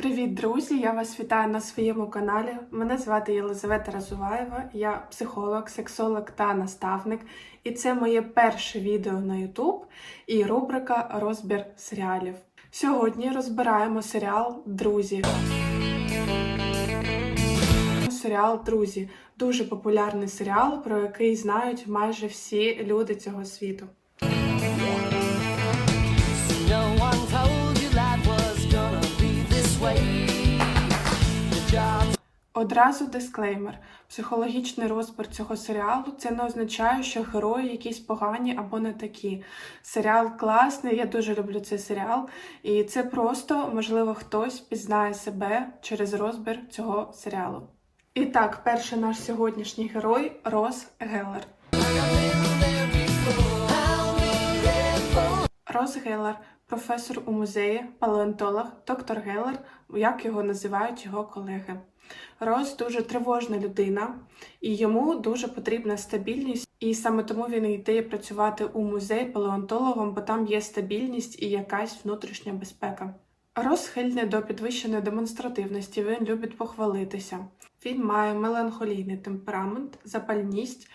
Привіт, друзі! Я вас вітаю на своєму каналі. Мене звати Єлизавета Разуваєва, я психолог, сексолог та наставник. І це моє перше відео на YouTube і рубрика Розбір серіалів. Сьогодні розбираємо серіал Друзі. Серіал Друзі дуже популярний серіал, про який знають майже всі люди цього світу. No Одразу дисклеймер. Психологічний розбір цього серіалу це не означає, що герої якісь погані або не такі. Серіал класний, я дуже люблю цей серіал, і це просто, можливо, хтось пізнає себе через розбір цього серіалу. І так, перший наш сьогоднішній герой Рос Геллер. Рос Геллер, професор у музеї, палеонтолог, доктор Геллер, як його називають його колеги. Рос дуже тривожна людина, і йому дуже потрібна стабільність, і саме тому він йде працювати у музей палеонтологом, бо там є стабільність і якась внутрішня безпека. Рос схильний до підвищеної демонстративності, він любить похвалитися. Він має меланхолійний темперамент, запальність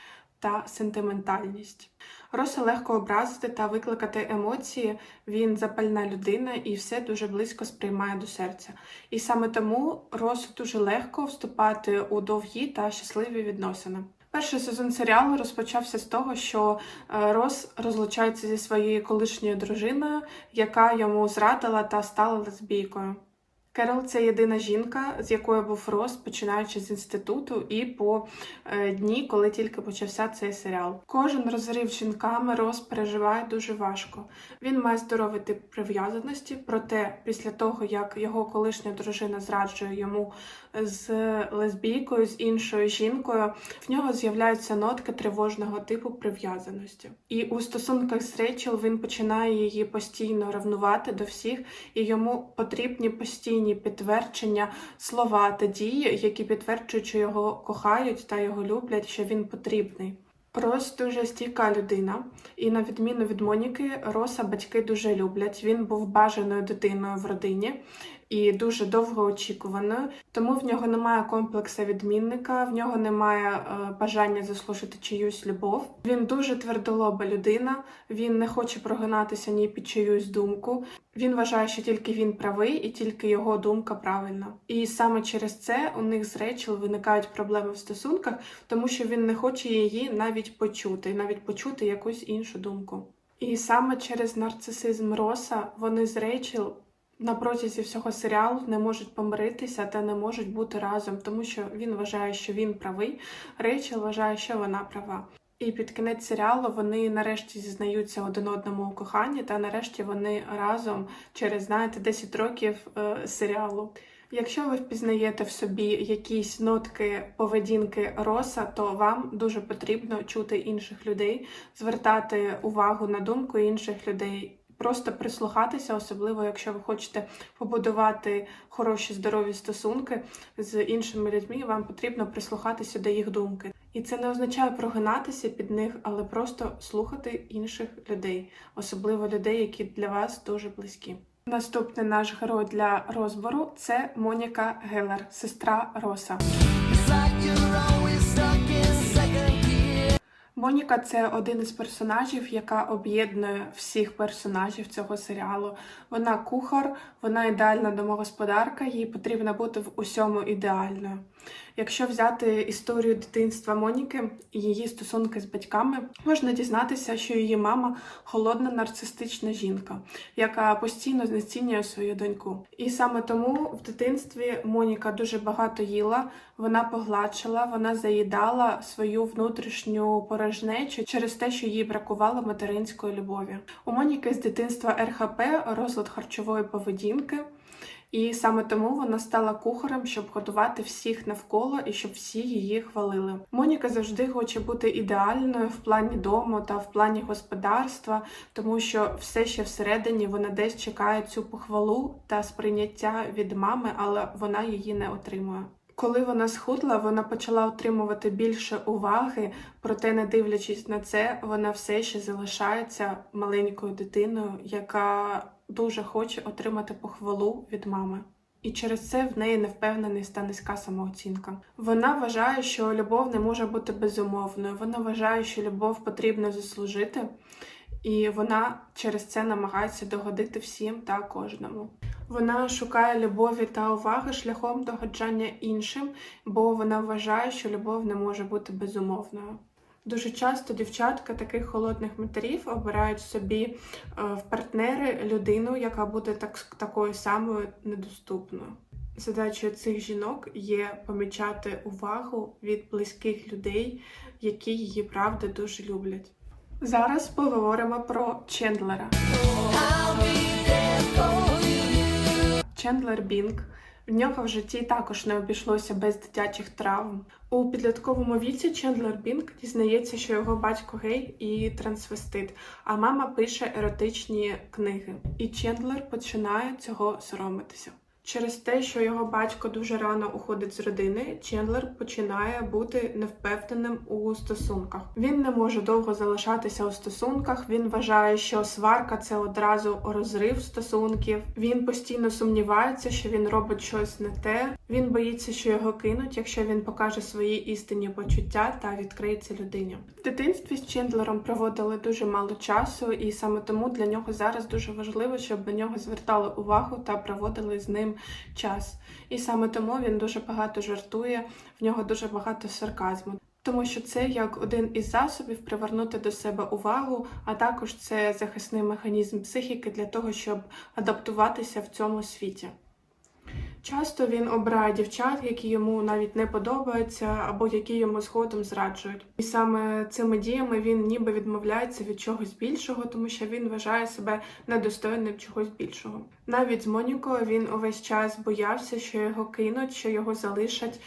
та сентиментальність. Роса легко образити та викликати емоції. Він запальна людина і все дуже близько сприймає до серця. І саме тому Росу дуже легко вступати у довгі та щасливі відносини. Перший сезон серіалу розпочався з того, що е, Рос розлучається зі своєю колишньою дружиною, яка йому зрадила та стала лесбійкою. Керол це єдина жінка, з якою був Рос, починаючи з інституту і по е, дні, коли тільки почався цей серіал. Кожен розрив жінками Рос переживає дуже важко. Він має здоровий тип прив'язаності, проте після того, як його колишня дружина зраджує йому з лесбійкою, з іншою жінкою, в нього з'являються нотки тривожного типу прив'язаності. І у стосунках з Рейчел він починає її постійно ревнувати до всіх, і йому потрібні постійні підтвердження, слова та дії, які підтверджують, що його кохають та його люблять, що він потрібний. Рос дуже стійка людина, і на відміну від Моніки, Роса батьки дуже люблять. Він був бажаною дитиною в родині і дуже довго очікуваною. Тому в нього немає комплексу відмінника, в нього немає е, бажання заслужити чиюсь любов. Він дуже твердолоба людина, він не хоче прогинатися ні під чиюсь думку. Він вважає, що тільки він правий і тільки його думка правильна. І саме через це у них з Рейчел виникають проблеми в стосунках, тому що він не хоче її навіть почути, навіть почути якусь іншу думку. І саме через нарцисизм Роса вони з Рейчел на протязі всього серіалу не можуть помиритися та не можуть бути разом, тому що він вважає, що він правий, Рейчел вважає, що вона права. І під кінець серіалу вони нарешті зізнаються один одному у коханні, та нарешті вони разом через, знаєте, 10 років е, серіалу. Якщо ви впізнаєте в собі якісь нотки поведінки Роса, то вам дуже потрібно чути інших людей, звертати увагу на думку інших людей. Просто прислухатися, особливо якщо ви хочете побудувати хороші здорові стосунки з іншими людьми, вам потрібно прислухатися до їх думки. І це не означає прогинатися під них, але просто слухати інших людей, особливо людей, які для вас дуже близькі. Наступний наш герой для розбору це Моніка Гелер, сестра Роса. Моніка це один із персонажів, яка об'єднує всіх персонажів цього серіалу. Вона кухар, вона ідеальна домогосподарка, їй потрібно бути в усьому ідеальною. Якщо взяти історію дитинства Моніки і її стосунки з батьками, можна дізнатися, що її мама холодна нарцистична жінка, яка постійно знецінює свою доньку. І саме тому в дитинстві Моніка дуже багато їла, вона погладшила, вона заїдала свою внутрішню порожнечу через те, що їй бракувало материнської любові. У Моніки з дитинства РХП розлад харчової поведінки. І саме тому вона стала кухарем, щоб годувати всіх навколо і щоб всі її хвалили. Моніка завжди хоче бути ідеальною в плані дому та в плані господарства, тому що все ще всередині вона десь чекає цю похвалу та сприйняття від мами, але вона її не отримує. Коли вона схудла, вона почала отримувати більше уваги, проте, не дивлячись на це, вона все ще залишається маленькою дитиною, яка дуже хоче отримати похвалу від мами. і через це в неї невпевненість та низька самооцінка. Вона вважає, що любов не може бути безумовною. Вона вважає, що любов потрібно заслужити, і вона через це намагається догодити всім та кожному. Вона шукає любові та уваги шляхом догоджання іншим, бо вона вважає, що любов не може бути безумовною. Дуже часто дівчатка таких холодних матерів обирають собі е, в партнери людину, яка буде так, такою самою недоступною. Задачею цих жінок є помічати увагу від близьких людей, які її правда дуже люблять. Зараз поговоримо про Чендлера. Чендлер Бінг. В нього в житті також не обійшлося без дитячих травм. У підлітковому віці Чендлер Бінг дізнається, що його батько гей і трансвестит, а мама пише еротичні книги. І Чендлер починає цього соромитися. Через те, що його батько дуже рано уходить з родини, Чендлер починає бути невпевненим у стосунках. Він не може довго залишатися у стосунках. Він вважає, що сварка це одразу розрив стосунків. Він постійно сумнівається, що він робить щось не те. Він боїться, що його кинуть, якщо він покаже свої істинні почуття та відкриється людині. В дитинстві з Чендлером проводили дуже мало часу, і саме тому для нього зараз дуже важливо, щоб на нього звертали увагу та проводили з ним час. І саме тому він дуже багато жартує, в нього дуже багато сарказму. Тому що це як один із засобів привернути до себе увагу, а також це захисний механізм психіки для того, щоб адаптуватися в цьому світі. Часто він обирає дівчат, які йому навіть не подобаються, або які йому згодом зраджують. І саме цими діями він ніби відмовляється від чогось більшого, тому що він вважає себе недостойним чогось більшого. Навіть з Монікою він увесь час боявся, що його кинуть, що його залишать,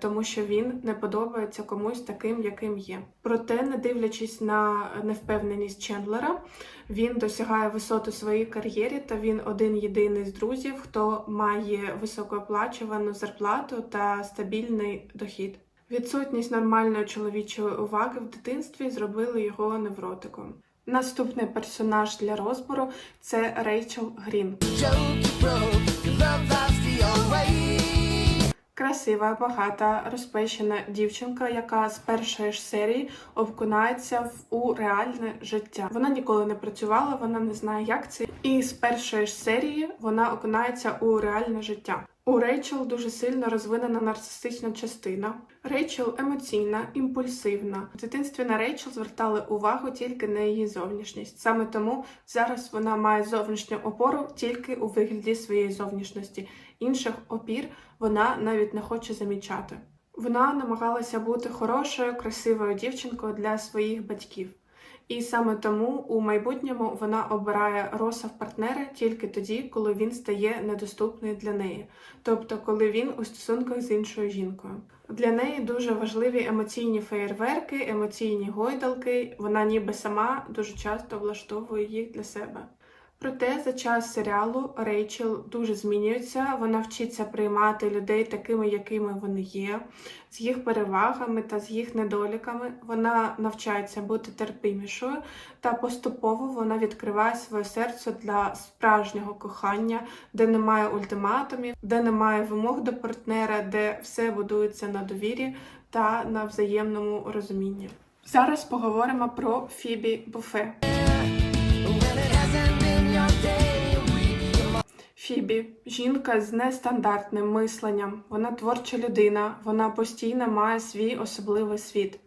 тому що він не подобається комусь таким, яким є. Проте, не дивлячись на невпевненість Чендлера, він досягає висот у своїй кар'єрі, та він один єдиний з друзів, хто має високооплачувану зарплату та стабільний дохід. Відсутність нормальної чоловічої уваги в дитинстві зробили його невротиком. Наступний персонаж для розбору це Рейчел Грін. Красива, багата, розпещена дівчинка, яка з першої ж серії окунається в у реальне життя. Вона ніколи не працювала, вона не знає, як це. І з першої ж серії вона окунається у реальне життя. У Рейчел дуже сильно розвинена нарцистична частина. Рейчел емоційна, імпульсивна. В дитинстві на Рейчел звертали увагу тільки на її зовнішність. Саме тому зараз вона має зовнішню опору тільки у вигляді своєї зовнішності. Інших опір вона навіть не хоче замічати. Вона намагалася бути хорошою, красивою дівчинкою для своїх батьків. І саме тому у майбутньому вона обирає Роса в партнери тільки тоді, коли він стає недоступний для неї, тобто коли він у стосунках з іншою жінкою. Для неї дуже важливі емоційні феєрверки, емоційні гойдалки. Вона ніби сама дуже часто влаштовує їх для себе. Проте за час серіалу Рейчел дуже змінюється. Вона вчиться приймати людей такими, якими вони є, з їх перевагами та з їх недоліками. Вона навчається бути терпимішою, та поступово вона відкриває своє серце для справжнього кохання, де немає ультиматумів, де немає вимог до партнера, де все будується на довірі та на взаємному розумінні. Зараз поговоримо про Фібі Буфе. Фібі жінка з нестандартним мисленням. Вона творча людина, вона постійно має свій особливий світ.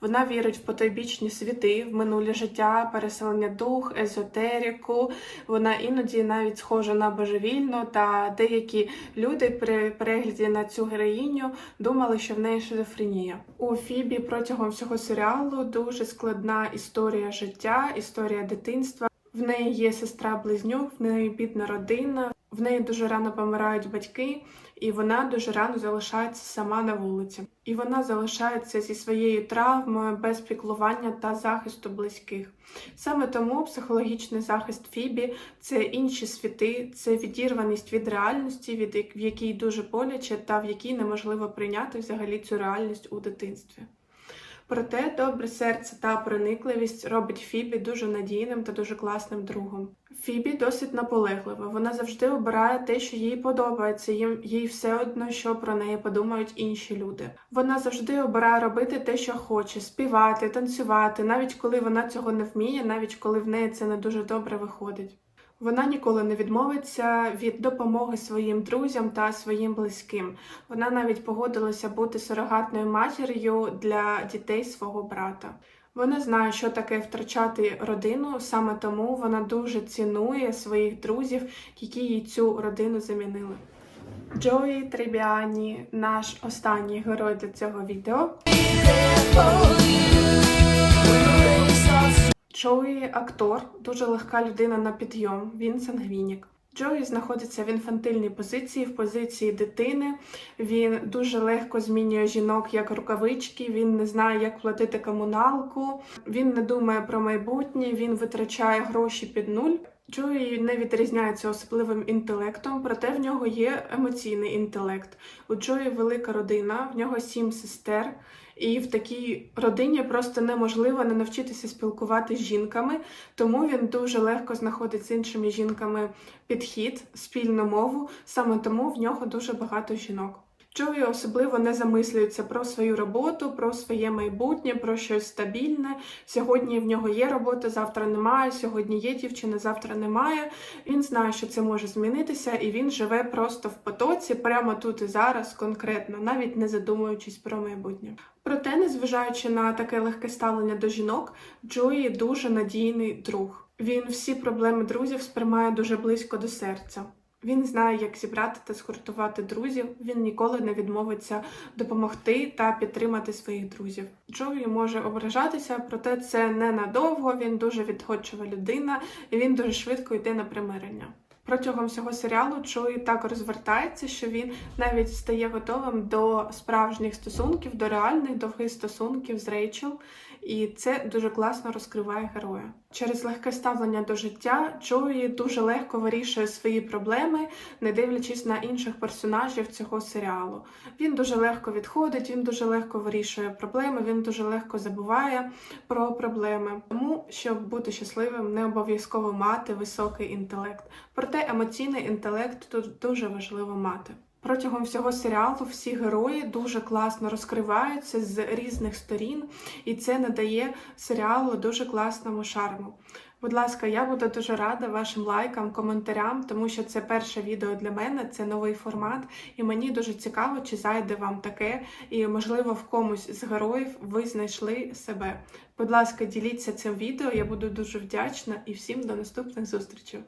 Вона вірить в потойбічні світи, в минуле життя, переселення дух, езотерику. Вона іноді навіть схожа на божевільну, та деякі люди при перегляді на цю героїню думали, що в неї шизофренія. У Фібі протягом всього серіалу дуже складна історія життя, історія дитинства. В неї є сестра-близнюк, в неї бідна родина, в неї дуже рано помирають батьки, і вона дуже рано залишається сама на вулиці. І вона залишається зі своєю травмою, без піклування та захисту близьких. Саме тому психологічний захист Фібі це інші світи, це відірваність від реальності, від в якій дуже боляче та в якій неможливо прийняти взагалі цю реальність у дитинстві. Проте добре серце та проникливість робить Фібі дуже надійним та дуже класним другом. Фібі досить наполеглива. Вона завжди обирає те, що їй подобається. Їм їй все одно, що про неї подумають інші люди. Вона завжди обирає робити те, що хоче, співати, танцювати, навіть коли вона цього не вміє, навіть коли в неї це не дуже добре виходить. Вона ніколи не відмовиться від допомоги своїм друзям та своїм близьким. Вона навіть погодилася бути сурогатною матір'ю для дітей свого брата. Вона знає, що таке втрачати родину, саме тому вона дуже цінує своїх друзів, які їй цю родину замінили. Джої Требіані, наш останній герой для цього відео. Джої актор, дуже легка людина на підйом. Він сангвінік. Джої знаходиться в інфантильній позиції, в позиції дитини. Він дуже легко змінює жінок як рукавички. Він не знає, як платити комуналку. Він не думає про майбутнє. Він витрачає гроші під нуль. Джої не відрізняється особливим інтелектом, проте в нього є емоційний інтелект. У Джої велика родина, в нього сім сестер. І в такій родині просто неможливо не навчитися спілкуватися з жінками, тому він дуже легко знаходить з іншими жінками підхід, спільну мову, саме тому в нього дуже багато жінок. Джої особливо не замислюється про свою роботу, про своє майбутнє, про щось стабільне. Сьогодні в нього є робота, завтра немає. Сьогодні є дівчина, завтра немає. Він знає, що це може змінитися, і він живе просто в потоці, прямо тут і зараз, конкретно, навіть не задумуючись про майбутнє. Проте, незважаючи на таке легке ставлення до жінок, Джої дуже надійний друг. Він всі проблеми друзів сприймає дуже близько до серця. Він знає, як зібрати та згуртувати друзів. Він ніколи не відмовиться допомогти та підтримати своїх друзів. Джої може ображатися, проте це ненадовго. Він дуже відходчива людина, і він дуже швидко йде на примирення. Протягом всього серіалу Джої так розвертається, що він навіть стає готовим до справжніх стосунків, до реальних довгих стосунків з Рейчел, і це дуже класно розкриває героя. Через легке ставлення до життя Джої дуже легко вирішує свої проблеми, не дивлячись на інших персонажів цього серіалу. Він дуже легко відходить, він дуже легко вирішує проблеми, він дуже легко забуває про проблеми. Тому, щоб бути щасливим, не обов'язково мати високий інтелект. Проте емоційний інтелект тут дуже важливо мати. Протягом всього серіалу всі герої дуже класно розкриваються з різних сторін, і це надає серіалу дуже класному шарму. Будь ласка, я буду дуже рада вашим лайкам, коментарям, тому що це перше відео для мене, це новий формат, і мені дуже цікаво, чи зайде вам таке, і можливо в комусь з героїв ви знайшли себе. Будь ласка, діліться цим відео, я буду дуже вдячна і всім до наступних зустрічей.